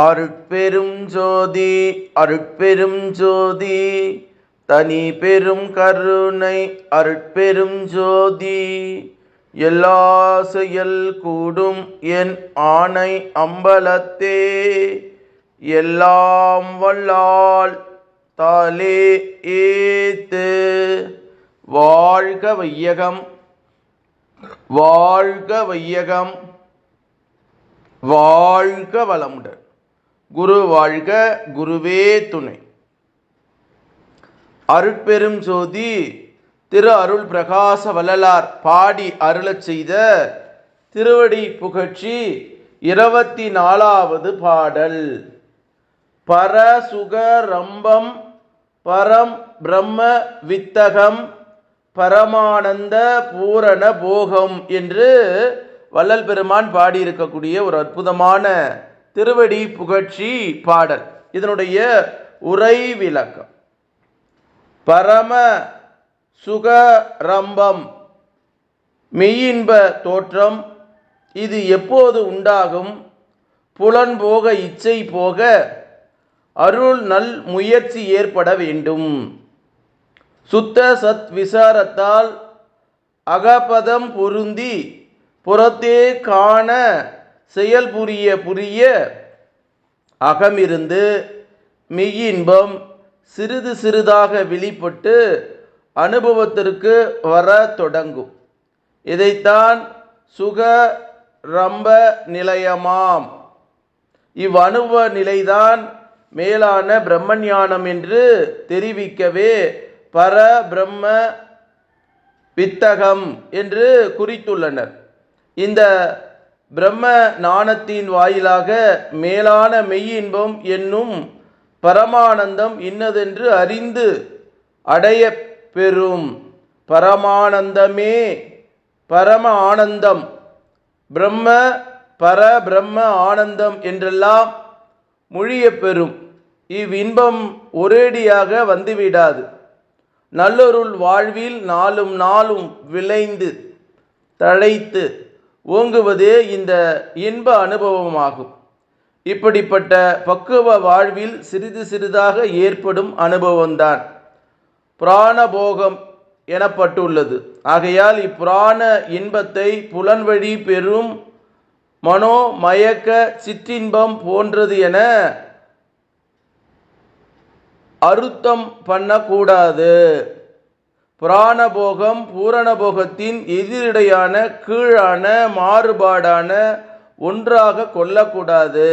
அருட்பெரும் ஜோதி அருட்பெரும் ஜோதி தனி பெரும் கருணை அருட்பெரும் ஜோதி. எல்லா செயல் கூடும் என் ஆணை அம்பலத்தே. எல்லாம் வல்லால் தாலே ஏத்து. வாழ்க வையகம் வாழ்க வையகம் வாழ்க வளமுடன். குரு வாழ்க குருவே துணை. அருட்பெரும் ஜோதி திரு அருள் பிரகாச வள்ளலார் பாடி அருளச் செய்த திருவடி புகழ்ச்சி இருபத்தி நாலாவது பாடல். பரசுக ரம்பம் பரம் பிரம்ம வித்தகம் பரமானந்த பூரண போகம் என்று வள்ளல் பெருமான் பாடியிருக்கக்கூடிய ஒரு அற்புதமான திருவடி புகழ்ச்சி பாடல். இதனுடைய உரை விளக்கம் பரம சுகரம்பம் மெய்யின்ப தோற்றம் இது எப்போது உண்டாகும்? புலன் போக இச்சை போக அருள் நல் முயற்சி ஏற்பட வேண்டும். சுத்த சத் விசாரத்தால் அகபதம் பொருந்தி புறத்தே காண செயல் புரிய புரிய அகமிருந்து மெய்யின்பம் சிறிது சிறிதாக வெளிப்பட்டு அனுபவத்திற்கு வர தொடங்கும். இதைத்தான் சுக ரம்ப நிலையமாம். இவ்வனுபவ நிலைதான் மேலான பிரம்மஞானம் என்று தெரிவிக்கவே பர பிரம்ம வித்தகம் என்று குறித்துள்ளனர். இந்த பிரம்ம ஞானத்தின் வாயிலாக மேலான மெய்யின்பம் என்னும் பரமானந்தம் இன்னதென்று அறிந்து அடைய பெறும். பரமானந்தமே பரம ஆனந்தம். பிரம்ம பர பிரம்ம ஆனந்தம் என்றெல்லாம் மொழிய பெறும். இவ்வின்பம் ஒரேடியாக வந்துவிடாது. நல்லொருள் வாழ்வில் நாளும் நாளும் விளைந்து தழைத்து ஓங்குவதே இந்த இன்ப அனுபவமாகும். இப்படிப்பட்ட பக்குவ வாழ்வில் சிறிது சிறிதாக ஏற்படும் அனுபவம்தான். பிராணபோகம் எனப்பட்டுள்ளது. ஆகையால் இப்புராண இன்பத்தை புலன்வழி பெறும் மனோ மயக்க சிற்றின்பம் போன்றது என அருத்தம் பண்ணக்கூடாது. புராணபோகம் பூரணபோகத்தின் எதிரிடையான கீழான மாறுபாடான ஒன்றாக கொள்ளக்கூடாது.